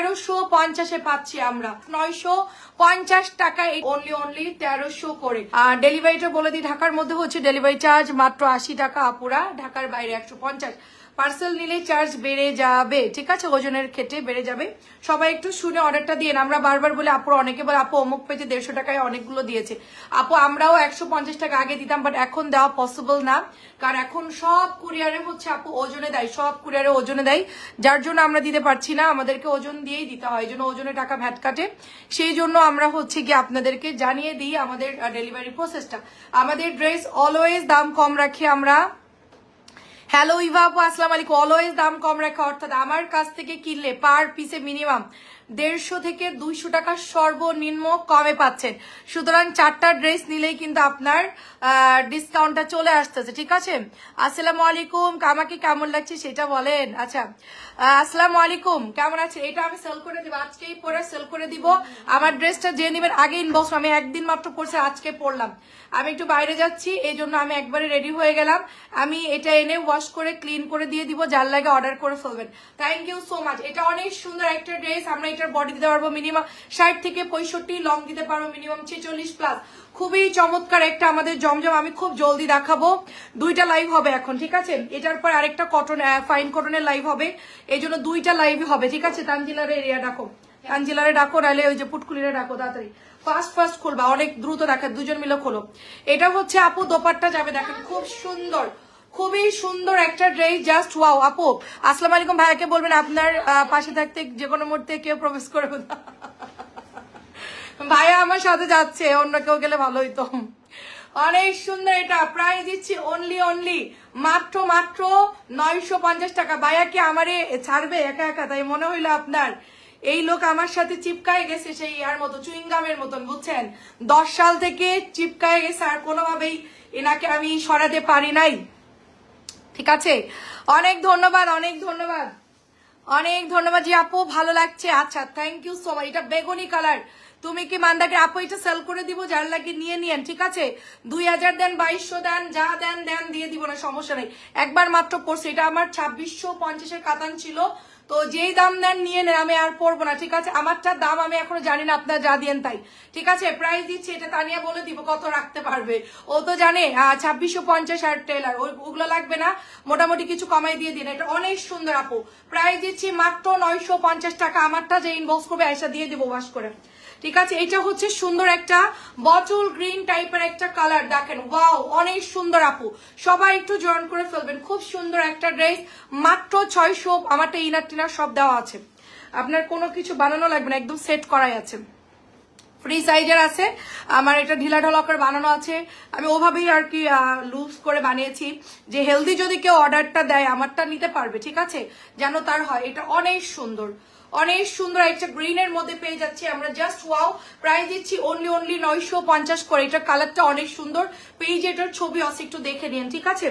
তেরোশো পঞ্চাশে পাচ্ছি আমরা। নয়শো পঞ্চাশ টাকায় অনলি অনলি তেরোশো করে। আর ডেলিভারিটা বলে দিই, ঢাকার মধ্যে হচ্ছে ডেলিভারি চার্জ মাত্র আশি টাকা আপুরা। ঢাকার বাইরে একশো পঞ্চাশ। পার্সেল নিলে চার্জ বেড়ে যাবে। ঠিক আছে? ওজনের ক্ষেত্রে বেড়ে যাবে। সবাই একটু শুনে অর্ডারটা দিয়ে আমরা বারবার বলে, আপু, অনেকে বলে, আপু, অমুক পেজে দেড়শো টাকায় অনেকগুলো দিয়েছে। আপু, আমরাও একশো পঞ্চাশ টাকা আগে দিতাম বাট এখন দেওয়া পসিবল না। কারণ এখন সব কুরিয়ারে হচ্ছে, আপু, ওজনে দেয়। সব কুরিয়ারে ওজনে দেয়। যার জন্য আমরা দিতে পারছি না। আমাদেরকে ওজন দিয়েই দিতে হয়। জন্য ওজনে টাকা ভ্যাট কাটে। সেই জন্য আমরা হচ্ছে কি আপনাদেরকে জানিয়ে দিই আমাদের ডেলিভারি প্রসেসটা আমাদের ড্রেস অলওয়েজ দাম কম রাখি আমরা। হ্যালো ইভাবু আসসালাম আলাইকুম অলওয়েজ দাম কম রাখা, অর্থাৎ আমার কাছ থেকে কিনলে পার পিসে মিনিমাম দেড়শো থেকে দুইশো টাকা সর্বনিম্ন কমে পাচ্ছেন। সুতরাং চারটা ড্রেস নিলেই কিন্তু আপনার ডিসকাউন্টটা চলে আসতেছে, ঠিক আছে? আসসালামু আলাইকুম আমাকে কেমন লাগছে সেটা বলেন। আচ্ছা আসসালামু আলাইকুম, কেমন আছে? এটা আমি সেল করে দিব, আজকেই পরে সেল করে দিব। আমার ড্রেসটা যে নেবেন, আগে ইনবক্স আমি একদিন মাত্র পরছি আজকে পরলাম আমি একটু বাইরে যাচ্ছি, এই জন্য আমি একবারে রেডি হয়ে গেলাম। আমি এটা এনে ওয়াশ করে ক্লিন করে দিয়ে দিব, যার লাগে অর্ডার করে ফেলবেন। থ্যাংক ইউ সো মাচ এটা অনেক সুন্দর একটা ড্রেস আমরা এটার বডি দিতে পারব মিনিমাম ষাট থেকে পঁয়ষট্টি লং দিতে পারব মিনিমাম ছেচল্লিশ প্লাস খুবই চমৎকার একটা আমাদের জমজম, আমি খুব জলদি দেখাবো। দুইটা লাইভ হবে এখন, ঠিক আছে? এটার পর আরেকটা কটন ফাইন কটনের লাইভ হবে। এই জন্য দুইটা লাইভ হবে, ঠিক আছে? তানজিলার এরিয়া ডাকো। তানজিলারে ডাকো, নাহলে ওই যে পুটকুলিরে ডাকো, তাড়াতাড়ি। ফার্স্ট ফার্স্ট খুলবা, অনেক দ্রুত দেখা দুজন মিলে খোলো। এটা হচ্ছে আপু, দোপাট্টা যাবে, দেখেন, খুব সুন্দর। খুবই সুন্দর একটা ড্রেস জাস্ট ওয়াও আপু। আসসালামু আলাইকুম ভাইয়াকে বলবেন, আপনার পাশে থাকতে যে কোনো মুহূর্তে কেউ প্রবেশ করবে না। ভাইয়া আমার সাথে যাচ্ছে, অন্য কেউ গেলে ভালো হইতো। অনেক সুন্দর এটা প্রাইস দিচ্ছি অনলি অনলি মাত্র মাত্র নয়শো পঞ্চাশ টাকা। ভাইয়া কি আমারে ছাড়বে একা একা? তাই মনে হইল আপনার, এই লোক আমার সাথে চিপকায় গেছে সেই ইয়ার মতো, চুইংগামের মতন, বুঝছেন? দশ সাল থেকে চিপকায় গেছে, আর কোনোভাবেই এনাকে আমি সরাতে পারি নাই। ঠিক আছে? অনেক ধন্যবাদ অনেক ধন্যবাদ। অনেক ধন্যবাদ জি আপু, ভালো লাগছে। আচ্ছা থ্যাংক ইউ সো মাচ এটা বেগুনি কালার তুমি কি মান্দাকে আপু এটা সেল করে দিব? যার লাগে নিয়ে নিয়েন, ঠিক আছে? দুই হাজার দেন, বাইশশো দেন, যা দেন দেন, দিয়ে দিব না, সমস্যা নেই। একবার মাত্র পড়ছে। এটা আমার ছাব্বিশশো পঞ্চাশের কাতান ছিল। তো যেই দাম দেন নিয়ে নেন, আমি আর পড়ব না, ঠিক আছে? আমারটার দাম আমি এখনও জানি না, আপনার যা দিয়েন তাই। ঠিক আছে? প্রাইস দিচ্ছি, এটা তানিয়া বলে দিব, কত রাখতে পারবে। ও তো জানে ছাব্বিশশো পঞ্চাশ আর টেলার ওগুলো লাগবে না, মোটামুটি কিছু কমাই দিয়ে দিন, এটা অনেক সুন্দর আপু। প্রাইস দিচ্ছি মাত্র নয়শো পঞ্চাশ টাকা, আমারটা যে ইনবক্স করবে আয়সা দিয়ে দিব বাস করে। ঠিক আছে, এটা হচ্ছে সুন্দর একটা বটল গ্রিন টাইপের একটা কালার দেখেন ওয়াও অনেক সুন্দর আপু। সবাই একটু জয়েন করে ফেলবেন, খুব সুন্দর একটা ড্রেস মাত্র ছয়শো, আমারটা ইনার টিনার সব দেওয়া আছে। আপনার কোনো কিছু বানানো লাগবে না, একদম সেট করাই আছে। ফ্রি সাইজের আছে, আমার এটা ঢিলা ঢালা করে বানানো আছে। আমি ওভাবেই আর কি লুজ করে বানিয়েছি। যে হেলদি যদি কেউ অর্ডারটা দেয়, আমারটা নিতে পারবে, ঠিক আছে? যেন তার হয়, এটা অনেক সুন্দর। অনেক সুন্দর একটা গ্রিনের মধ্যে পেয়ে যাচ্ছি আমরা। জাস্ট ওয়াও প্রাইস দিচ্ছি অনলি অনলি নয়শো পঞ্চাশ করে। এটা কালারটা অনেক সুন্দর। পেজ এটার ছবি আছে, একটু দেখে নিন, ঠিক আছে?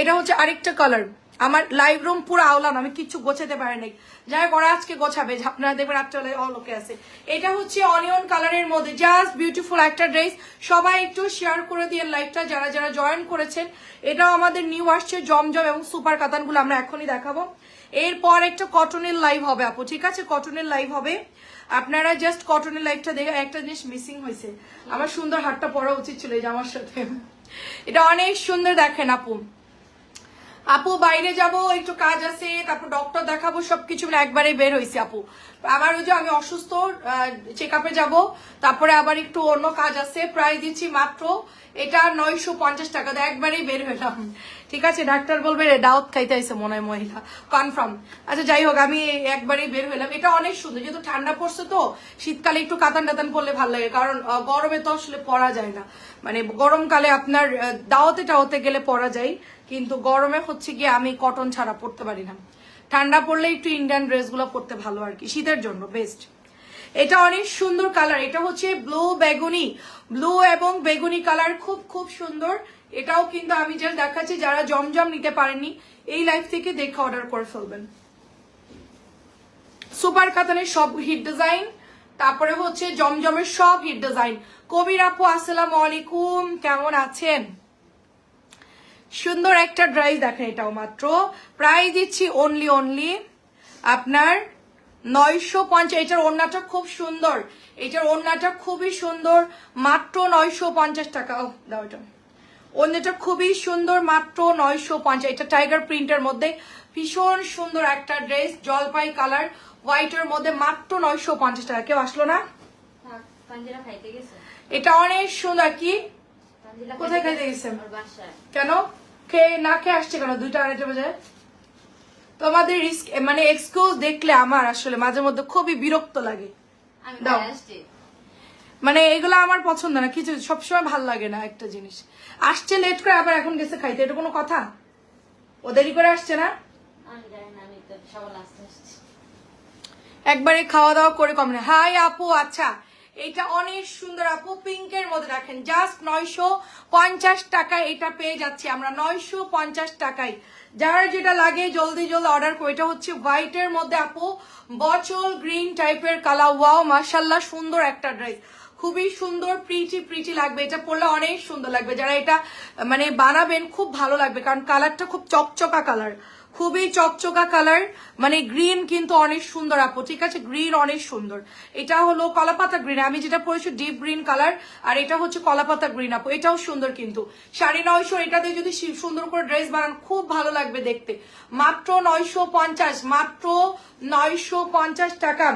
এটা হচ্ছে আরেকটা কালার আমার লাইভ রুম পুরো আওলাম আমি কিচ্ছু গোছাতে পারি নাই। যাই ওরা আজকে গোছাবে, আপনারা দেখবেন রাত্রে অলোকে আছে। এটা হচ্ছে অনিয়ন কালারের মধ্যে। জাস্ট বিউটিফুল একটা ড্রেস সবাই একটু শেয়ার করে দিয়ে লাইভটা যারা যারা জয়েন করেছেন, এটাও আমাদের নিউ আসছে, জমজম এবং সুপার কাতানগুলো আমরা এখনই দেখাবো। এরপর একটা কটনের লাইভ হবে, আপু, ঠিক আছে? কটনের লাইভ হবে। আপনারা জাস্ট কটনের লাইভটা দেখে একটা জিনিস মিসিং হয়েছে। আমার সুন্দর হাতটা পরা উচিত ছিল এই জামার সাথে। এটা অনেক সুন্দর দেখেন, আপু। আপু, বাইরে যাব, একটু কাজ আছে, তারপর ডক্টর দেখাবো, সবকিছু একবারে বের হয়েছে, আপু। আবার ওই যে আমি অসুস্থ চেক আপে যাব, তারপরে আবার একটু অন্য কাজ আছে প্রায় দিচ্ছি মাত্র, এটা নয়শো পঞ্চাশ টাকা একবারেই বের হলাম। ঠিক আছে ডাক্তার বলবে দাওয়াত খাইতে আইসে মনে হয় মহিলা। কনফার্ম আচ্ছা যাই হোক আমি একবারেই বের হইলাম। এটা অনেক সুন্দর যেহেতু ঠান্ডা পড়ছে তো শীতকালে একটু কাতান টাতান পরলে ভালো লাগে কারণ গরমে তো আসলে পরা যায় না। মানে গরমকালে আপনার আহ, দাওয়াতে টাওয়াতে গেলে পরা যায় কিন্তু গরমে হচ্ছে গিয়ে আমি কটন ছাড়া পরতে পারি না। ঠান্ডা পড়লে একটু ইন্ডিয়ান ড্রেসগুলো পরতে ভালো আর কি শীতের জন্য বেস্ট এটা অনেক সুন্দর কালার এটা হচ্ছে ব্লু বেগুনি। ব্লু এবং বেগুনি কালার খুব খুব সুন্দর। এটাও কিন্তু আমি জাস্ট দেখাচ্ছি, যারা জমজম নিতে পারেননি এই লাইফ থেকে দেখে অর্ডার করে ফেলবেন। সুপার কাতানের সব হিট ডিজাইন তারপরে হচ্ছে জমজমের সব হিট ডিজাইন কবির আপু, আসসালাম আলাইকুম, কেমন আছেন? সুন্দর একটা ড্রাইস দেখেন এটাও মাত্র। প্রাইস দিচ্ছি অনলি অনলি আপনার নয়শো পঞ্চাশ। এটার ওড়নাটা খুব সুন্দর। এটার ওড়নাটা খুবই সুন্দর। মাত্র নয়শো পঞ্চাশ টাকা। দাও এটা। ওড়নাটা খুবই সুন্দর মাত্র নয়শো পঞ্চাশ। এটা টাইগার প্রিন্টের মধ্যে ভীষণ সুন্দর একটা ড্রেস জলপাই কালার হোয়াইটের মধ্যে মাত্র নয়শো পঞ্চাশ টাকা। কেউ আসলো না? গেছে। এটা অনেক সুন্দর। কি? কোথায় খাইতে বাসায়। কেন? খেয়ে না খেয়ে আসছে কেন? দুইটা আড়াইটা বাজে। তোমাদের রিস্ক মানে এক্সকিউজ দেখলে আমার আসলে মাঝে মধ্যে খুবই বিরক্ত লাগে। দাও। মানে এগুলো আমার পছন্দ না কিছু সবসময় ভালো লাগে না একটা জিনিস। আসছে লেট করে আবার এখন গেছে খাইতে এটা কোনো কথা? ও দেরি করে আসছে না? একবারে খাওয়া দাওয়া করে কম না। হাই আপু আচ্ছা এটা অনেক সুন্দর আপু পিঙ্কের মধ্যে রাখেন। জাস্ট নয়শো পঞ্চাশ টাকায় এটা পেয়ে যাচ্ছি আমরা নয়শো পঞ্চাশ টাকায়। যার যেটা লাগে জলদি জলদি অর্ডার করে। এটা হচ্ছে হোয়াইটের মধ্যে আপু বচল গ্রিন টাইপের কালার ওয়াও মার্শাল্লাহ সুন্দর একটা ড্রেস খুবই সুন্দর প্রিটি প্রিটি লাগবে। এটা পরলে অনেক সুন্দর লাগবে। যারা এটা মানে বানাবেন, খুব ভালো লাগবে। কারণ কালারটা খুব চকচকা কালার খুবই চকচকা কালার মানে গ্রিন কিন্তু অনেক সুন্দর আপু, ঠিক আছে? গ্রিন অনেক সুন্দর। এটা হলো কলাপাতা গ্রিন আমি যেটা পরেছি ডিপ গ্রিন কালার আর এটা হচ্ছে কলাপাতা গ্রিন আপু, এটাও সুন্দর কিন্তু। সাড়ে নয়শো এটাতে যদি সুন্দর করে ড্রেস বানান, খুব ভালো লাগবে দেখতে। মাত্র নয়শো পঞ্চাশ, মাত্র নয়শো পঞ্চাশ টাকা।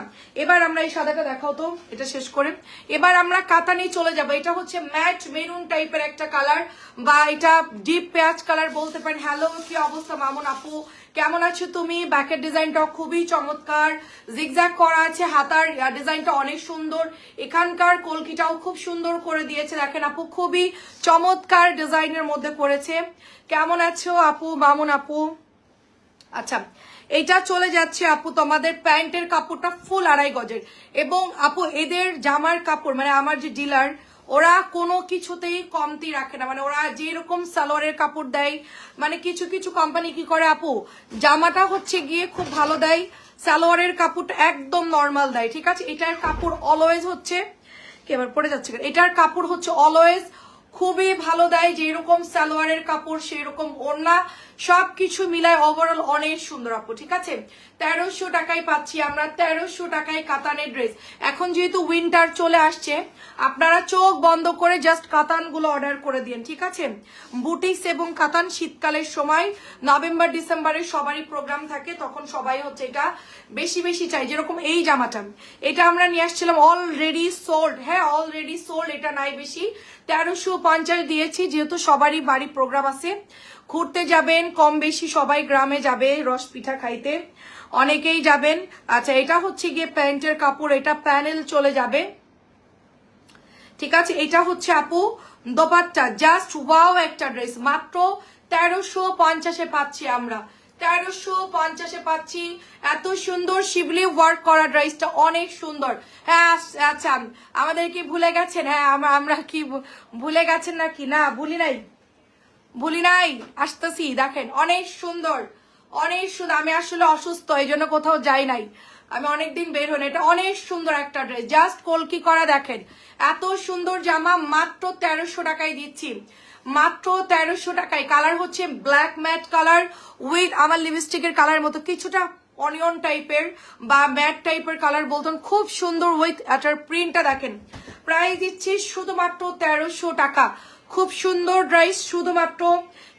এবার আমরা এই সাদাটা দেখাও তো, এটা শেষ করে। এবার আমরা কাতানি চলে যাব। এটা হচ্ছে ম্যাট মেরুন টাইপের একটা কালার বা এটা ডিপ পেঁয়াজ কালার বলতে পারেন। হ্যালো কি অবস্থা মামুন আপু? কেমন আছো তুমি? ব্যাকের ডিজাইনটা খুবই চমৎকার। জিগজ্যাগ করা আছে হাতার ডিজাইনটা অনেক সুন্দর। এখানকার কলকিটাও খুব সুন্দর করে দিয়েছে। দেখেন আপু, খুবই চমৎকার ডিজাইনের মধ্যে করেছে। কেমন আছো আপু? মামুন আপু? আচ্ছা এটা চলে যাচ্ছে আপু তোমাদের প্যান্টের কাপড়টা ফুল আড়াই গজের। এবং আপু এদের জামার কাপড় মানে আমার যে ডিলার ওরা কোনো কিছুতেই কমতি রাখে না। মানে ওরা যেরকম সালোয়ারের কাপড় দেয় মানে কিছু কিছু কোম্পানি কি করে, আপু? জামাটা হচ্ছে গিয়ে খুব ভালো দেয়, সালোয়ারের কাপড়টা একদম নর্মাল দেয়, ঠিক আছে? এটার কাপড় অলওয়েজ হচ্ছে এবার পড়ে যাচ্ছে? এটার কাপড় হচ্ছে অলওয়েজ খুবই ভালো দেয়, যেরকম সালোয়ারের কাপড় সেই রকম ওড়না, সবকিছু মিলায় ওভারঅল অনেক সুন্দর, আপু, ঠিক আছে? তেরোশো টাকায় পাচ্ছি আমরা, তেরোশো টাকায় কাতানের ড্রেস এখন যেহেতু উইন্টার চলে আসছে, আপনারা চোখ বন্ধ করে জাস্ট কাতানগুলো অর্ডার করে দিন, ঠিক আছে? বুটিক্স এবং কাতান শীতকালের সময় নভেম্বর ডিসেম্বরে সবারই প্রোগ্রাম থাকে, তখন সবাই হচ্ছে এটা বেশি বেশি চাই যেরকম এই জামাটা। এটা আমরা নিয়ে আসছিলাম অলরেডি সোল্ড হ্যাঁ অলরেডি সোল্ড এটা নাই বেশি। তেরোশো পঞ্চাশ দিয়েছি, যেহেতু সবারই বাড়ি প্রোগ্রাম আছে। ঘুরতে যাবেন কম বেশি সবাই গ্রামে যাবে, রস পিঠা খাইতে। অনেকেই যাবেন। আচ্ছা এটা হচ্ছে গিয়ে প্যান্টের কাপড়, এটা প্যানেল চলে যাবে। ঠিক আছে, এটা হচ্ছে আপু, দোপাট্টা, জাস্ট ওয়াও একটা ড্রেস। মাত্র তেরোশো পঞ্চাশে পাচ্ছি আমরা। তেরোশো পঞ্চাশে পাচ্ছি। এত সুন্দর শিবলি ওয়ার্ক করা ড্রেসটা, অনেক সুন্দর। হ্যাঁ আচ্ছা আমাদের কি ভুলে গেছেন? হ্যাঁ আমরা কি ভুলে গেছেন নাকি? না, ভুলি নাই। ভুলি নাই, আসতেছি, দেখেন, অনেক সুন্দর অনেক সুন্দর, আমি আসলে অসুস্থ এই জন্য কোথাও যাই নাই। আমি অনেকদিন বের হই এটা অনেক সুন্দর একটা ড্রেস জাস্ট কলকি করা দেখেন, এত সুন্দর জামা, মাত্র তেরোশো টাকায় দিচ্ছি, মাত্র তেরোশো টাকায় কালার হচ্ছে ব্ল্যাক ম্যাট কালার উইথ আমার লিপস্টিকের কালার মতো কিছুটা অনিয়ন টাইপের বা ম্যাট টাইপের কালার বলতেন খুব সুন্দর উইথ এটার প্রিন্টটা দেখেন প্রাইস দিচ্ছি শুধুমাত্র তেরোশো টাকা। খুব সুন্দর ড্রাইস শুধুমাত্র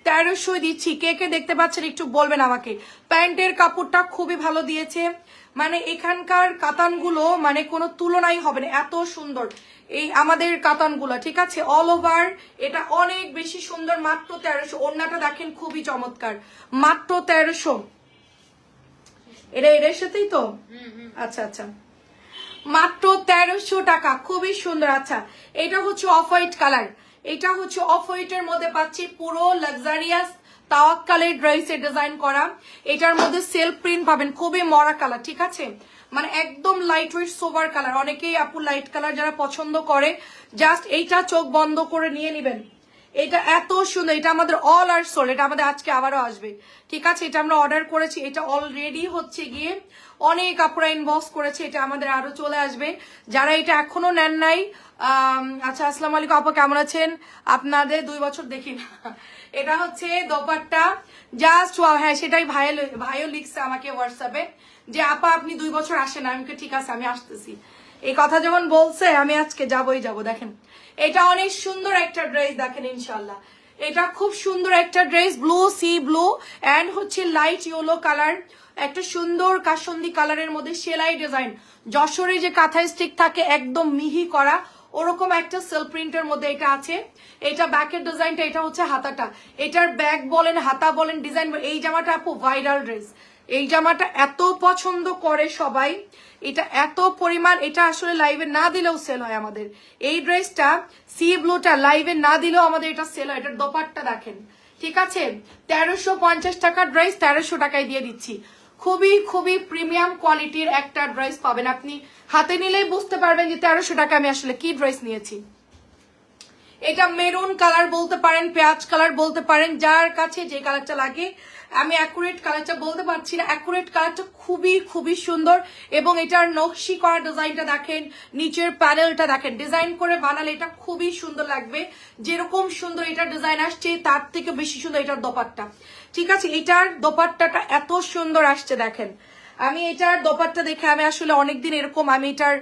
তেরোশো দিচ্ছি। কে কে দেখতে পাচ্ছেন একটু বলবেন আমাকে? প্যান্টের কাপড়টা খুবই ভালো দিয়েছে। মানে এখানকার কাতানগুলো মানে কোনো তুলনাই হবে না। এত সুন্দর। এই আমাদের কাতানগুলো ঠিক আছে? অল ওভার এটা অনেক বেশি সুন্দর মাত্র তেরোশো। ওড়নাটা দেখেন খুবই চমৎকার। মাত্র তেরোশো। এটা এটার সাথেই তো? হুম হুম। আচ্ছা আচ্ছা। মাত্র তেরোশো টাকা। খুবই সুন্দর। আচ্ছা এটা হচ্ছে অফ হোয়াইট কালার। এটা হচ্ছে অফ হোয়াইটের মধ্যে পাচ্ছি পুরো লাক্সারিয়াস তাওয়াক্কালের ড্রেসের ডিজাইন করা। এটার মধ্যে সেলফ প্রিন্ট পাবেন, খুবই মরা কালার ঠিক আছে? মানে একদম লাইট ওয়েট সোভার কালার অনেকেই আপু লাইট কালার যারা পছন্দ করে জাস্ট এইটা চোখ বন্ধ করে নিয়ে নেবেন। এটা এত সুন্দর, এটা আমাদের অল আর সোল এটা আমাদের আজকে আবারও আসবে। ঠিক আছে? এটা আমরা অর্ডার করেছি, এটা অলরেডি হচ্ছে গিয়ে অনেক আপুরা ইনবক্স করেছে, এটা আমাদের আরও চলে আসবে। যারা এটা এখনও নেন নাই আচ্ছা আসসালামু আলাইকুম, আপা কেমন আছেন? আপনাদের দুই বছর দেখি না। এটা হচ্ছে দোপাট্টা। জাস্ট হ্যাঁ সেটাই ভাইও ভাইও লিখছে আমাকে হোয়াটসঅ্যাপে যে, আপা, আপনি দুই বছর আসেন আমি ঠিক আছে, আমি আসতেছি। এই কথা যখন বলছে, আমি আজকে যাবই যাব, দেখেন। এটা অনেক সুন্দর একটা ড্রেস, দেখেন ইনশাল্লাহ এটা খুব সুন্দর একটা dress blue sea blue and হচ্ছে লাইট ইয়েলো কালার একটা সুন্দর কাসন্দি কালারের মধ্যে সেলাই ডিজাইন যশোরে যে কাঁথা স্টিক থাকে, একদম মিহি করা। ওরকম একটা সেল প্রিন্টের মধ্যে এটা আছে। এটা ব্যাকের ডিজাইনটা এটা হচ্ছে হাতাটা। এটার ব্যাক বলেন, হাতা বলেন ডিজাইন এই জামাটা আপু ভাইরাল ড্রেস এই জামাটা এত পছন্দ করে সবাই। এটা এত পরিমাণ, এটা আসলে লাইভে না দিলেও সেল হয় আমাদের। এই ড্রেসটা সি ব্লুটা লাইভে না দিলেও আমাদের এটা সেল হয়। এটার দোপাট্টা দেখেন। ঠিক আছে? তেরোশো পঞ্চাশ টাকার ড্রেস তেরোশো টাকায় দিয়ে দিচ্ছি। খুবই খুবই প্রিমিয়াম কোয়ালিটির একটা ড্রেস পাবেন আপনি। হাতে নিলেই বুঝতে পারবেন যে তেরোশো টাকা আমি আসলে কি ড্রেস নিয়েছি। এটা মেরুন কালার বলতে পারেন, পেঁয়াজ কালার বলতে পারেন, যার কাছে যে কালারটা লাগে আমি অ্যাকুরেট কালারটা বলতে পারছি না। অ্যাকুরেট কালারটা খুবই খুবই সুন্দর এবং এটার নকশি করা ডিজাইনটা দেখেন, নিচের প্যানেলটা দেখেন। ডিজাইন করে বানালে এটা খুবই সুন্দর লাগবে। যেরকম সুন্দর এটা ডিজাইন আসছে, তার থেকে বেশি সুন্দর এটার দোপাট্টা। ঠিক আছে? এটার দোপাট্টাটা এত সুন্দর আসছে, দেখেন। আমি এটার দোপাট্টা দেখে আমি আসলে অনেকদিন এরকম, আমি এটার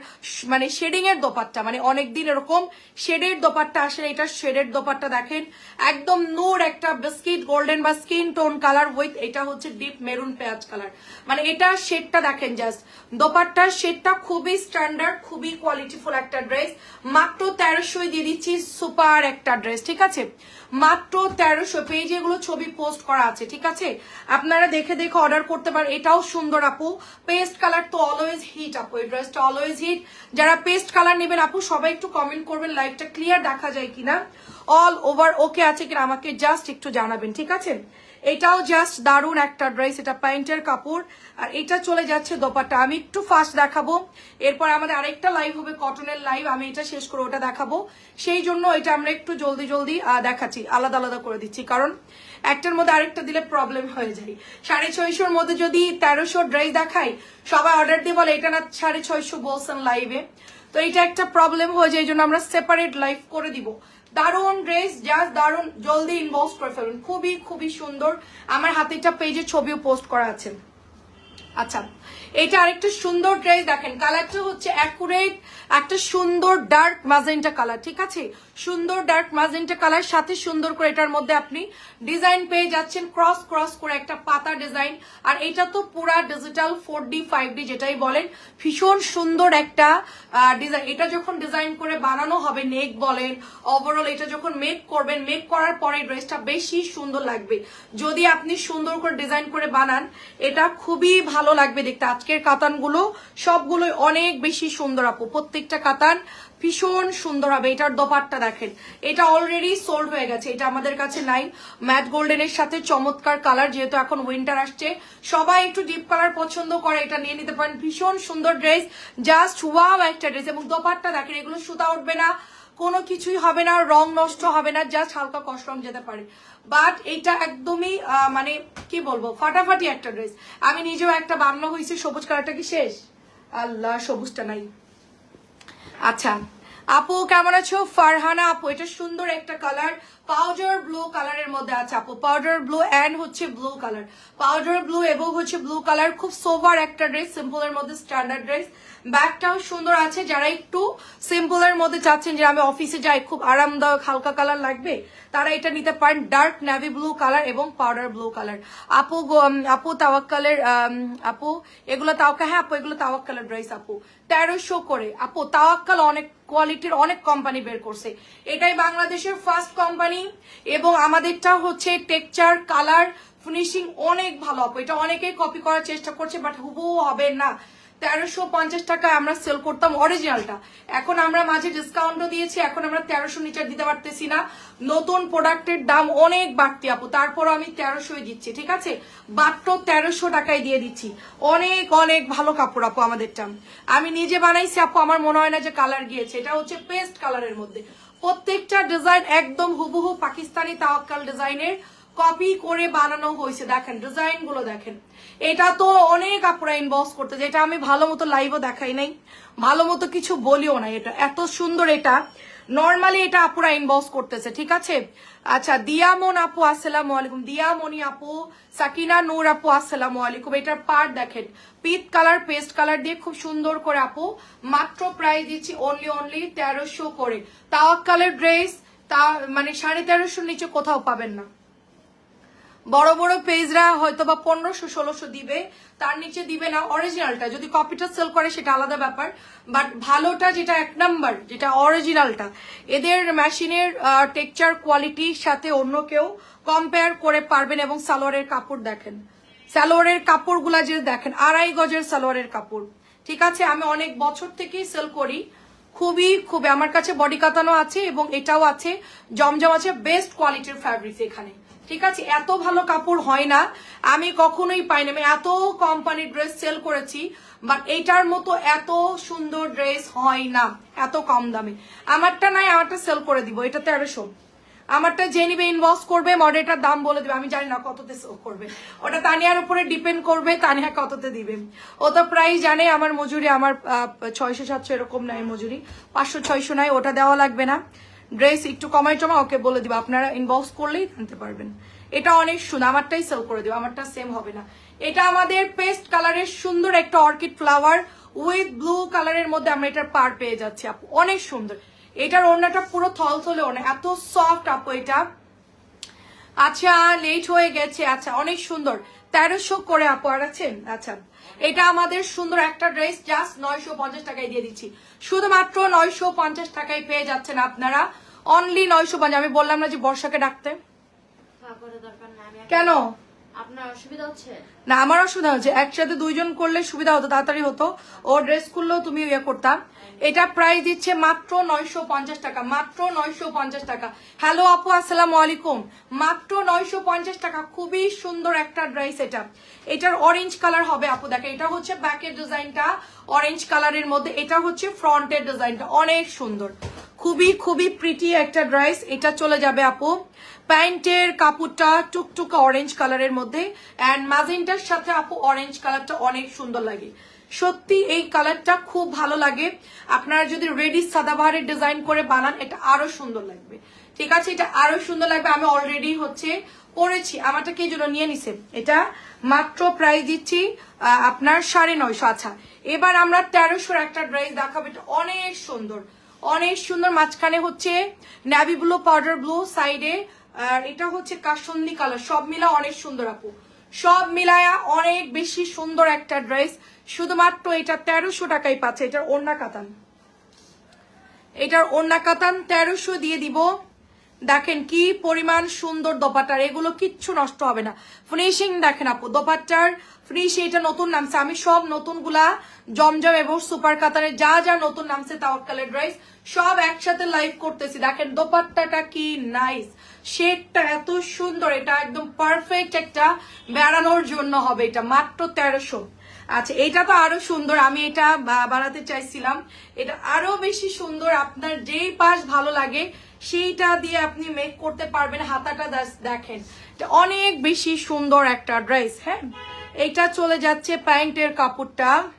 মানে শেডিং এর দোপাট্টা মানে অনেকদিন এরকম শেডের দোপাট্টা আসলে এটার শেডের দোপাট্টা দেখেন। একদম নূর একটা বিস্কিট গোল্ডেন বা স্কিন টোন কালার উইথ এটা হচ্ছে ডিপ মেরুন পেঁয়াজ কালার মানে এটা শেডটা দেখেন জাস্ট দোপাট্টার শেডটা খুবই স্ট্যান্ডার্ড খুবই কোয়ালিটিফুল একটা ড্রেস মাত্র তেরোশোই দিয়ে দিচ্ছি সুপার একটা ড্রেস ঠিক আছে? মাত্র তেরোশো পেজে এগুলো ছবি পোস্ট করা আছে, ঠিক আছে? আপনারা দেখে দেখে অর্ডার করতে পারেন। এটাও সুন্দর আপু। পেস্ট কালার তো অলওয়েজ হিট আপু, এই ড্রেসটা অলওয়েজ হিট যারা পেস্ট কালার নেবেন আপু, সবাই একটু কমেন্ট করবেন লাইভটা ক্লিয়ার দেখা যায় কিনা। অল ওভার ওকে আছে কিনা, আমাকে জাস্ট একটু জানাবেন, ঠিক আছে? এটাও জাস্ট দারুণ একটা ড্রেস এটা প্যান্টের কাপড়, আর এটা চলে যাচ্ছে দোপাটা আমি একটু ফাস্ট দেখাবো। এরপর আমাদের আরেকটা লাইভ হবে কটনের লাইভ আমি এটা শেষ করে ওটা দেখাবো। সেই জন্য এটা আমরা একটু জলদি জলদি দেখাচ্ছি। আলাদা আলাদা করে দিচ্ছি, কারণ একটার মধ্যে আরেকটা দিলে প্রবলেম হয়ে যায়। সাড়ে ছয়শোর মধ্যে যদি তেরোশো ড্রেস দেখাই, সবাই অর্ডার দিয়ে বলে, এটা না সাড়ে ছয়শো বলছেন লাইভে তো এটা একটা প্রবলেম হয়ে যায়, এই জন্য আমরা সেপারেট লাইভ করে দিব। দারুণ ড্রেস জাস্ট দারুণ, জলদি ইনভলভ করে ফেলুন। খুবই খুবই সুন্দর। আমার হাতে একটা পেজের ছবিও পোস্ট করা আছে। আচ্ছা এটা আরেকটা সুন্দর ড্রেস দেখেন। কালারটা হচ্ছে অ্যাকুরেট একটা সুন্দর ডার্ক মাজেন্টা কালার ঠিক আছে? সুন্দর ডার্ক মাজেন্টা কালার সাথে সুন্দর করে এটার মধ্যে আপনি ডিজাইন পেয়ে যাচ্ছেন ক্রস ক্রস করে একটা পাতা ডিজাইন আর এটা তো পুরা digital four D five D যেটাই বলেন, ভীষণ সুন্দর একটা ডিজাইন এটা যখন ডিজাইন করে বানানো হবে নেক বলেন ওভারঅল এটা যখন মেক করবেন মেক করার পরে ড্রেসটা বেশি সুন্দর লাগবে। যদি আপনি সুন্দর করে ডিজাইন করে বানান, এটা খুবই ভালো লাগবে দেখতে। আজকের কাতানগুলো সবগুলোই অনেক বেশি সুন্দর আপু। প্রত্যেকটা কাতান ভীষণ সুন্দর হবে। এটার দোপাট্টা দেখেন। এটা অলরেডি সোল্ড হয়ে গেছে। এটা আমাদের কাছে নাই। ম্যাট গোল্ডেনের সাথে চমৎকার কালার যেহেতু এখন উইন্টার আসছে। সবাই একটু ডিপ কালার পছন্দ করে, এটা নিয়ে নিতে পারেন। ভীষণ সুন্দর ড্রেস জাস্ট ওয়াও একটা ড্রেস এবং দোপাট্টা দেখেন, এগুলো সুতা উঠবে না। কোনো কিছুই হবে না, রং নষ্ট হবে না যা হালকা কষ্ট রং যেতে পারে। বাট এইটা একদমই মানে কি বলব, ফাটাফাটি একটা ড্রেস আমি নিজেও একটা বানানো হয়েছে, সবুজ কালারটা কি শেষ? আল্লাহ, সবুজটা নাই। আচ্ছা আপু কেমন আছো? ফারহানা আপু, এটা সুন্দর একটা কালার পাউডার ব্লু কালারের মধ্যে আছে আপু। পাউডার ব্লু অ্যান্ড হচ্ছে ব্লু কালার পাউডার ব্লু এবং হচ্ছে ব্লু কালার খুব সোভার একটা ড্রেস সিম্পলের মধ্যে স্ট্যান্ডার্ড ড্রেস ব্যাগটাও সুন্দর আছে, যারা একটু সিম্পলের মধ্যে চাচ্ছেন যে আমি অফিসে যাই, খুব আরামদায়ক, হালকা কালার লাগবে, তারা এটা নিতে পারেন ডার্ক নেভি ব্লু কালার এবং পাউডার ব্লু কালার আপু আপু তাওয়াক্কালের আপু, এগুলো তাওয়াক্কা হ্যাঁ আপু, এগুলো তাওয়াক্কালের ড্রেস আপু। তেরোশো করে। আপু, তাওয়াক্কাল অনেক কোয়ালিটির অনেক কোম্পানি বের করছে। এটাই বাংলাদেশের ফার্স্ট কোম্পানি এবং আমাদেরটা হচ্ছে টেকচার কালার ফিনিশিং অনেক ভালো আপু। এটা অনেকেই কপি করার চেষ্টা করছে বাট হুবহু হবে না। তেরোশো পঞ্চাশ টাকায় আমরা সেল করতাম অরিজিনালটা এখন আমরা মাঝে ডিসকাউন্টও দিয়েছি, এখন আমরা তেরোশো নিচার দিতে পারতেছি না। নতুন প্রোডাক্টের দাম অনেক বাড়তি আপু তারপর আমি তেরোশোই দিচ্ছি, ঠিক আছে? মাত্র তেরোশো টাকায় দিয়ে দিচ্ছি। অনেক অনেক ভালো কাপড় আপু আমাদেরটা। আমি নিজে বানাইছি আপু, আমার মনে হয় না যে কালার গিয়েছে, এটা হচ্ছে পেস্ট কালারের মধ্যে। প্রত্যেকটা ডিজাইন একদম হুবহু পাকিস্তানি তাওয়াক্কাল ডিজাইনের কপি করে বানানো হয়েছে। দেখেন ডিজাইনগুলো দেখেন। এটা তো অনেক আপুরা ইনবক্স করতে যেটা আমি ভালো মতো লাইভও দেখাই নাই। ভালো মতো কিছু বলিও না এটা। এত সুন্দর এটা। নর্মালি এটা আপুরা ইনবক্স করতেছে, ঠিক আছে? আচ্ছা দিয়ামন আপু, আসসালাম আলাইকুম। দিয়ামনি আপু, সাকিনা, নূর আপু, আসসালাম আলাইকুম। এটার পার দেখেন। পিত কালার পেস্ট কালার দিয়ে খুব সুন্দর করে আপু, মাত্র প্রাইস দিচ্ছি অনলি অনলি তেরোশো করে। তাওয়াক্কালের ড্রেস তা মানে সাড়ে তেরোশোর নিচে কোথাও পাবেন না। বড় বড় পেজরা হয়তো বা পনেরোশো, ষোলোশো দিবে, তার নিচে দিবে না অরিজিনালটা যদি কপিটা সেল করে, সেটা আলাদা ব্যাপার। বাট ভালোটা যেটা এক নাম্বার যেটা অরিজিনালটা এদের মেশিনের টেকচার কোয়ালিটির সাথে অন্য কেউ কম্পেয়ার করে পারবেন এবং সালোয়ারের কাপড় দেখেন। সালোয়ারের কাপড়গুলা যে দেখেন, আড়াই গজের সালোয়ারের কাপড়। ঠিক আছে, আমি অনেক বছর থেকেই সেল করি। খুবই খুবই, আমার কাছে বডি কাতানো আছে এবং এটাও আছে। জমজম আছে বেস্ট কোয়ালিটির ফ্যাব্রিক্স এখানে। ঠিক আছে, এত ভালো কাপড় হয় না, আমি কখনোই পাইনি। আমি এত কোম্পানির ড্রেস সেল করেছি বাট এইটার মতো এত সুন্দর ড্রেস হয় না, এত কম দামে। আমারটা নাই, আমারটা সেল করে দিব, এটা তেরোশো। আমারটা যে নিবে ইনবক্স করবে মডেলটার দাম বলে দেবে, আমি জানি না কততে করবে। ওটা তানিয়ার উপরে ডিপেন্ড করবে, তানিয়া কততে দিবে। ও তো প্রায় জানে, আমার মজুরি আমার ছয়শো সাতশো এরকম নাই মজুরি। পাঁচশো, ছয়শো নাই ওটা দেওয়া লাগবে না। ড্রেস একটু কমাই জমা, ওকে বলে দিবা। আপনারা ইনবক্স করলেই জানতে পারবেন। এটা অনেক সুন্দর, আমারটাই সেল করে দেবো, আমারটা সেম হবে না। এটা আমাদের পেস্ট কালারের সুন্দর একটা অর্কিড ফ্লাওয়ার উইথ ব্লু কালারের মধ্যে আমরা এটার পার পেয়ে যাচ্ছি, আপু। অনেক সুন্দর। এটার ওড়নাটা পুরো থলথলে ওড়না, এত সফট আপু, এটা। আচ্ছা লেট হয়ে গেছে। আচ্ছা অনেক সুন্দর। তেরোশো করে আপু আর আছেন? আচ্ছা এটা আমাদের সুন্দর একটা ড্রেস জাস্ট নয়শো পঞ্চাশ টাকায় দিয়ে দিচ্ছি। শুধুমাত্র নয়শো পঞ্চাশ টাকায় পেয়ে যাচ্ছেন আপনারা। অনলি নয়শো পঞ্চাশ আমি বললাম না যে বর্ষাকে ডাকতে। দরকার কেন? না, আমার অসুবিধা হচ্ছে। একসাথে দুইজন করলে সুবিধা হতো, তাড়াতাড়ি হতো। ও ড্রেস করলেও তুমি ইয়ে করতাম এটা প্রাইস দিচ্ছে মাত্র নয়শো পঞ্চাশ টাকা, মাত্র নয়শো পঞ্চাশ টাকা। হ্যালো আপু আলাইকুম। মাত্র নয়শো পঞ্চাশ টাকা, খুবই সুন্দর একটা ড্রেস এটা। এটার অরেঞ্জ কালার হবে আপু দেখে এটা হচ্ছে ব্যাকের ডিজাইনটা অরেঞ্জ কালারের মধ্যে, এটা হচ্ছে ফ্রন্টের ডিজাইনটা। অনেক সুন্দর। খুবই খুবই প্রিটি একটা ড্রেস, এটা চলে যাবে আপু। প্যান্টের কাপড়টা টুকটুকা অরেঞ্জ কালারের মধ্যে অ্যান্ড ম্যাজেন্টার সাথে আপু অরেঞ্জ কালারটা অনেক সুন্দর লাগে। সত্যি, এই কালারটা খুব ভালো লাগে। আপনারা যদি রেডি সাদাবাহারের ডিজাইন করে বানান, এটা আরও সুন্দর লাগবে। ঠিক আছে, এটা আরও সুন্দর লাগবে। আমি অলরেডি হচ্ছে পরেছি। আমারটা কে জন্য নিয়ে নিছে? এটা মাত্র প্রাইস দিচ্ছি আপনার সাড়ে নয়শো। আচ্ছা এবার আমরা তেরোশোর একটা ড্রেস দেখাবো। এটা অনেক সুন্দর। অনেক সুন্দর। মাঝখানে হচ্ছে ন্যাভি ব্লু পাউডার ব্লু সাইডে আর এটা হচ্ছে কাসন্দি কালার। সব মিলা অনেক সুন্দর আপু। সব মিলায়া অনেক বেশি সুন্দর একটা ড্রেস। শুধুমাত্র এটা তেরোশো টাকায় পাচ্ছে। এটার ওড়না কাতান। এটার ওড়না কাতান তেরোশো দিয়ে দিব। দেখেন কি পরিমাণ সুন্দর দোপাট্টার। এগুলো কিচ্ছু নষ্ট হবে না। ফিনিশিং দেখেন আপু, দোপাট্টার ফিনিশ এটা নতুন নামছে। আমি সব নতুনগুলা জমজম এবং সুপার কাতারের যা যা নতুন নামছে তাও তাওয়াক্কালের ড্রেস সব একসাথে লাইভ করতেছি। দেখেন, দোপাট্টাটা কি নাইস শেডটা এত সুন্দর, এটা একদম পারফেক্ট একটা বেড়ানোর জন্য হবে এটা, মাত্র তেরোশো। আচ্ছা এটা তো আরও সুন্দর, আমি এটা বা- বানাতে চাইছিলাম। এটা আরও বেশি সুন্দর, আপনার যেই পাশ ভালো লাগে, সেইটা দিয়ে আপনি মেক করতে পারবেন। হাতাটা দেখেন, এটা অনেক বেশি সুন্দর একটা ড্রেস হ্যাঁ? এটা চলে যাচ্ছে প্যান্টের কাপড়টা।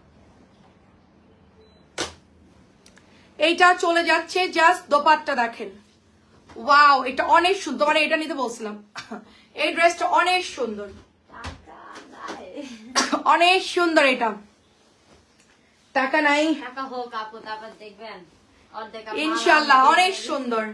এইটা চলে যাচ্ছে জাস্ট দোপাট্টা দেখেন। ওয়াও এটা অনেক সুন্দর। মানে এটা নিতে বলছিলাম। এই ড্রেসটা অনেক সুন্দর। অনেক সুন্দর এটা। টাকা নাই। টাকা হোক আপু তারপর দেখবেন। ইনশাল্লাহ অনেক সুন্দর।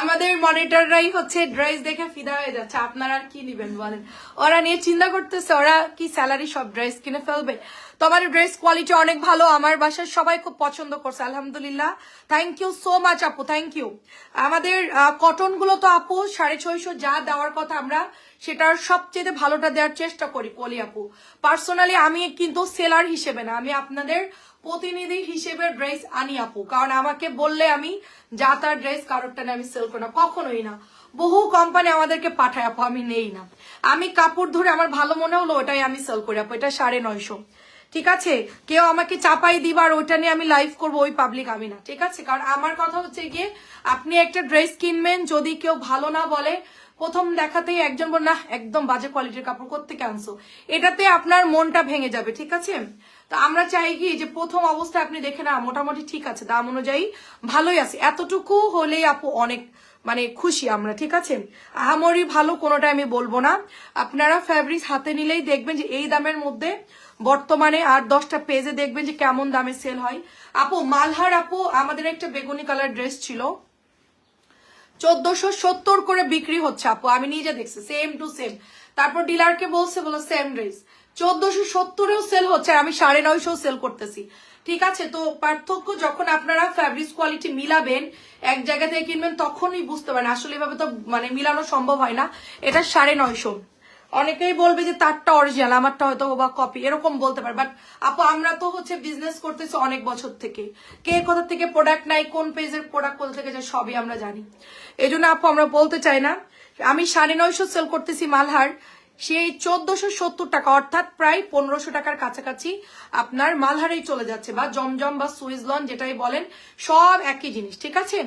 আমাদের মনিটররাই হচ্ছে ড্রেস দেখে ফিদা হয়ে যাচ্ছে। আপনারা আর কি নিবেন বলেন? ওরা নিয়ে চিন্তা করতেছে ওরা কি স্যালারি সব ড্রেস কিনে ফেলবে? তো আমার ড্রেস কোয়ালিটি অনেক ভালো আমার বাসার সবাই খুব পছন্দ করছে আলহামদুলিল্লাহ। থ্যাংক ইউ সো মাচ আপু থ্যাংক ইউ আমাদের কটনগুলো তো আপু সাড়ে ছয়শো যা দেওয়ার কথা আমরা সেটার সবচেয়ে ভালোটা দেওয়ার চেষ্টা করি পলি আপু। পার্সোনালি আমি কিন্তু সেলার হিসেবে না আমি আপনাদের প্রতিনিধি হিসেবে ড্রেস আনি আপু। কারণ আমাকে বললে আমি, যা তার ড্রেস কারোরটা আমি সেল করি না। কখনোই না। বহু কোম্পানি আমাদেরকে পাঠায় আপু, আমি নেই না। আমি কাপড় ধরে আমার ভালো মনে হলো, ওটাই আমি সেল করি আপু। এটা সাড়ে নয়শো। ঠিক আছে? কেউ আমাকে চাপাই দিবার, ওইটা নিয়ে আমি লাইভ করব, ওই পাবলিক আমি না, ঠিক আছে? কারণ আমার কথা হচ্ছে গিয়ে, আপনি একটা ড্রেস কিনবেন, যদি কেউ ভালো না বলে, প্রথম দেখাতেই একজন বল না একদম বাজে কোয়ালিটির কাপড় করতে আনছো? এটাতে আপনার মনটা ভেঙে যাবে, ঠিক আছে? তো আমরা চাই কি যে প্রথম অবস্থায় আপনি দেখে না, মোটামুটি ঠিক আছে, দাম অনুযায়ী ভালোই আছে। এতটুকু হলেই আপু অনেক মানে খুশি আমরা, ঠিক আছে? আহামরি ভালো কোনোটা আমি বলব না। আপনারা ফ্যাব্রিক হাতে নিলেই দেখবেন যে এই দামের মধ্যে বর্তমানে আর দশটা পেজে দেখবেন যে কেমন দামে সেল হয়। আপু, মালহার আপু, আমাদের একটা বেগুনি কালার ড্রেস ছিল। চোদ্দশো সত্তর করে বিক্রি হচ্ছে, আপু, আমি নিজে দেখছি সেম টু সেম তারপর ডিলারকে বলছে, বলো সেম ড্রেস চোদ্দশো সত্তরেও সেল হচ্ছে আমি সাড়ে নয়শো সেল করতেছি। ঠিক আছে, তো পার্থক্য যখন আপনারা ফ্যাব্রিক্স কোয়ালিটি মিলাবেন, এক জায়গা থেকে কিনবেন, তখনই বুঝতে পারেন। আসলে এভাবে তো মানে মিলানো সম্ভব হয় না। এটা সাড়ে নয়শো। অনেকেই বলবে যে তারটা অরিজিনাল আমারটা হয়তো বা কপি এরকম বলতে পারে। বাট আপু, আমরা তো হচ্ছে বিজনেস করতেছি অনেক বছর থেকে। কে কোথা থেকে প্রোডাক্ট নাই কোন পেজের প্রোডাক্ট কোথা থেকে যায়, সবই আমরা জানি। এই জন্য আপু, আমরা বলতে চাই না, আমি সাড়ে নয়শো সেল করতেছি মালহার, সেই চোদ্দশো সত্তর টাকা, অর্থাৎ প্রায় পনেরোশো টাকার কাছাকাছি আপনার মালহারেই চলে যাচ্ছে, বা জমজম বা সুইস লন যেটাই বলেন, সব একই জিনিস, ঠিক আছে?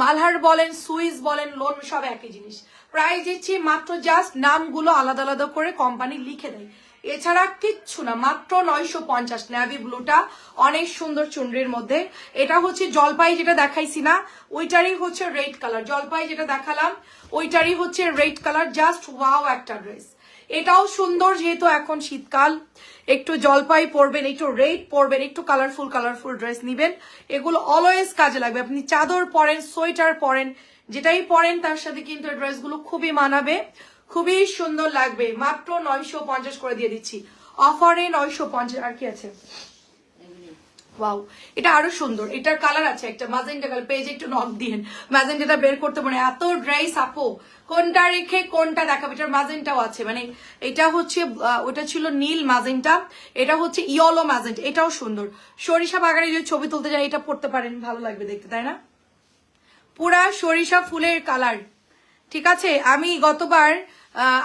মালহার বলেন সুইস বলেন লোন সব একই জিনিস। প্রাইস দিচ্ছি, মাত্র জাস্ট নামগুলো আলাদা আলাদা করে কোম্পানি লিখে দেয়। এছাড়া কিচ্ছু না, মাত্র নয়শো পঞ্চাশ ন্যাভি ব্লুটা, অনেক সুন্দর চুনরির মধ্যে। এটা হচ্ছে জলপাই যেটা দেখাইছি না, ওইটারই হচ্ছে রেড কালার জলপাই যেটা দেখালাম, ওইটারই হচ্ছে রেড কালার জাস্ট ওয়াও একটা ড্রেস এটাও সুন্দর যেহেতু এখন শীতকাল। একটু জলপাই পরবেন, একটু রেড পরবেন, একটু কালারফুল কালারফুল ড্রেস নিবেন। এগুলো অলওয়েজ কাজে লাগবে। আপনি চাদর পরেন, সোয়েটার পরেন যেটাই পরেন, তার সাথে কিন্তু ড্রেসগুলো খুবই মানাবে। খুবই সুন্দর লাগবে। মাত্র নয়শো পঞ্চাশ করে দিয়ে দিচ্ছি। অফারে নয়শো পঞ্চাশ। আর কি আছে? ওয়াও, এটা আরও সুন্দর। এটার কালার আছে একটা। Magenta colour. পেজে একটু নক দিন ম্যাজেন্টাটা বের করতে পারে এত ড্রাইস আপো, কোনটা রেখে কোনটা দেখাবে? এটার ম্যাজেন্টাও আছে। মানে এটা হচ্ছে ওটা ছিল নীল ম্যাজেন্টা। এটা হচ্ছে ইয়েলো ম্যাজেন্টা। এটাও সুন্দর। সরিষা বাগানে যদি ছবি তুলতে যায় এটা পড়তে পারেন। ভালো লাগবে দেখতে, তাই না? পুরা সরিষা ফুলের কালার। ঠিক আছে? আমি গতবার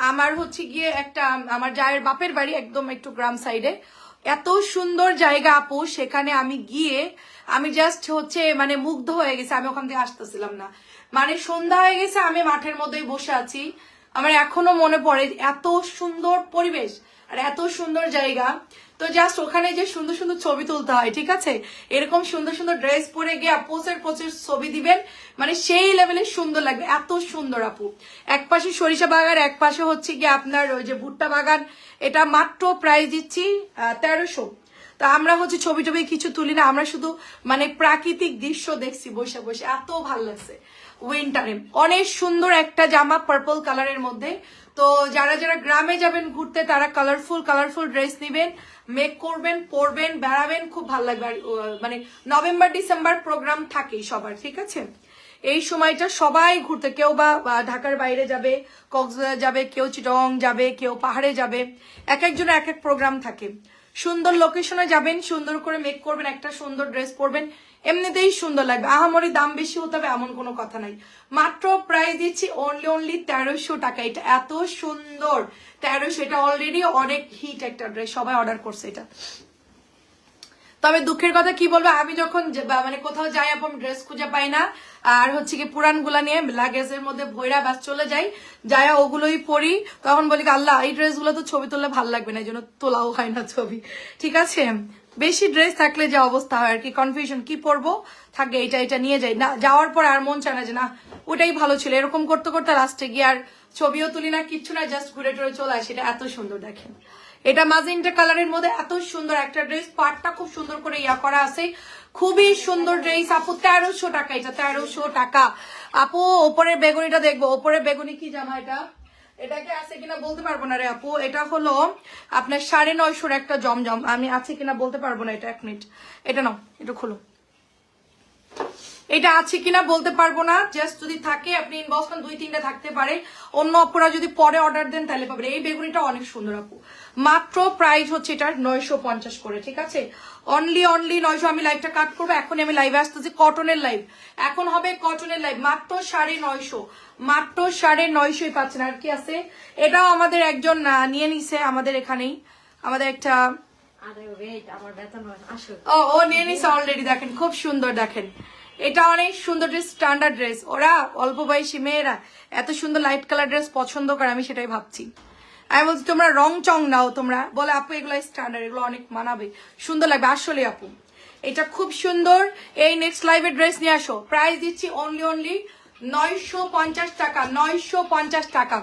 আমার হচ্ছে গিয়ে একটা, আমার জায়ের বাপের বাড়ি একদম একটু গ্রাম সাইডে। এত সুন্দর জায়গা আপু, সেখানে আমি গিয়ে, আমি জাস্ট হচ্ছে মানে মুগ্ধ হয়ে গেছে, আমি ওখান থেকে আসতেছিলাম না। মানে সন্ধ্যা হয়ে গেছে, আমি মাঠের মধ্যেই বসে আছি। আমার এখনও মনে পড়ে এত সুন্দর পরিবেশ। আর এত সুন্দর জায়গা। তো জাস্ট ওখানে যে সুন্দর সুন্দর ছবি তুলতে হয়, ঠিক আছে? এরকম সুন্দর সুন্দর ড্রেস পরে গিয়ে পোসের পোসের ছবি দিবেন। মানে সেই লেভেলে সুন্দর লাগবে। এত সুন্দর আপু। এক পাশে সরিষা বাগান, এক পাশে হচ্ছে গিয়ে আপনার ওই যে ভুট্টা বাগান। এটা মাত্র প্রাইস দিচ্ছি তেরোশো। তা আমরা হচ্ছে ছবি টবি কিছু তুলি না, আমরা শুধু মানে প্রাকৃতিক দৃশ্য দেখছি বসে বসে। এত ভালো লাগছে। উইন্টারে অনেক সুন্দর একটা জামা পার্পল কালারের মধ্যে। তো যারা যারা গ্রামে যাবেন ঘুরতে, তারা কালারফুল কালারফুল ড্রেস নেবেন মেক করবেন, পরবেন, বেড়াবেন, খুব ভালো লাগবে। মানে নভেম্বর, ডিসেম্বর প্রোগ্রাম থাকেই সবার, ঠিক আছে? এই সময়টা সবাই ঘুরতে, কেউ বা বা ঢাকার বাইরে যাবে, কক্সবাজার যাবে, কেউ চিটং যাবে, কেউ পাহাড়ে যাবে এক একজনের এক এক প্রোগ্রাম থাকে। সুন্দর লোকেশনে যাবেন, সুন্দর করে মেক করবেন, একটা সুন্দর ড্রেস পরবেন এমনিতেই সুন্দর লাগবে। আহামরি দাম বেশি হতে হবে এমন কোনো কথা নাই। মাত্র প্রায় দিচ্ছি অনলি অনলি তেরোশো টাকা। এটা এত সুন্দর। তেরোশো, এটা অলরেডি অনেক হিট একটা ড্রেস সবাই অর্ডার করছে এটা। তবে দুঃখের কথা কি বলব, আমি যখন মানে কোথাও যাই আপন ড্রেস খুঁজে পাই না, আর হচ্ছে কি পুরানগুলা নিয়ে লাগেজের মধ্যে ভৈরা বাস চলে যাই যাই ওগুলোই পরি, তখন বলি আল্লাহ, এই ড্রেসগুলো তো ছবি তুললে ভালো লাগবে না। এই জন্য তোলাও হয় না ছবি। ঠিক আছে? বেশি ড্রেস থাকলে যে অবস্থা হয় আর কি কনফিউশন কি পরবো? থাকে এটা এটা নিয়ে যাই। না, যাওয়ার পর আর মন চায় না যে, না, ওটাই ভালো ছিল। এরকম করতে করতে লাস্টে গিয়ে আর ছবিও তুলি না, কিচ্ছু না জাস্ট ঘুরে টুরে চলে আসে। এটা এত সুন্দর, দেখেন। এটা মাজেন্টা কালারের মধ্যে এত সুন্দর একটা ড্রেস পার্টটা খুব সুন্দর করে ইয়া করা আছে। খুবই সুন্দর ড্রেস আপু, তেরোশো টাকা এটা, তেরোশো টাকা। আপু, ওপরের বেগুনিটা দেখব। ওপরের বেগুনি কি জামা এটা? এটাকে আছে কিনা বলতে পারব না রে আপু। এটা হলো আপনার সাড়ে নয়শোর একটা জমজম। আমি আছে কিনা বলতে পারব না এটা এক মিনিট। এটা নাও, এটা খোলো। এটা আছে কিনা বলতে পারব না। জাস্ট যদি থাকে, আপনি ইনবক্স দুই তিনটা থাকতে পারে। অন্য অপরা যদি পরে অর্ডার দেন, তাহলে পাবেন। এই বেগুনিটা অনেক সুন্দর আপু। মাত্র প্রাইস হচ্ছে এটার নয়শো পঞ্চাশ করে ঠিক আছে? অনলি অনলি নয়শো আমি লাইভটা কাট করব এখন আমি লাইভে আসতেছি কটনের লাইভ এখন হবে কটনের লাইভ মাত্র সাড়ে নয়শো মাত্র সাড়ে নয়শোই পাচ্ছেন। আর কি আছে? এটাও আমাদের একজন নিয়ে নিছে আমাদের এখানেই। আমাদের একটা ও ও নিয়ে নিছে অলরেডি দেখেন খুব সুন্দর দেখেন। এটা অনেক সুন্দর ড্রেস স্ট্যান্ডার্ড ড্রেস ওরা অল্প বয়সী মেয়েরা এত সুন্দর লাইট কালার ড্রেস পছন্দ করে আমি সেটাই ভাবছি। আমি বলছি, তোমরা রং চং নাও, তোমরা। বলে, আপু, এগুলো স্ট্যান্ডার্ড এগুলো অনেক মানাবে। সুন্দর লাগবে, আসলে আপু। এটা খুব সুন্দর। এই নেক্সট লাইভে ড্রেস নিয়ে আসো। প্রাইস দিচ্ছি অনলি অনলি নয়শো পঞ্চাশ টাকা, নয়শো পঞ্চাশ টাকা।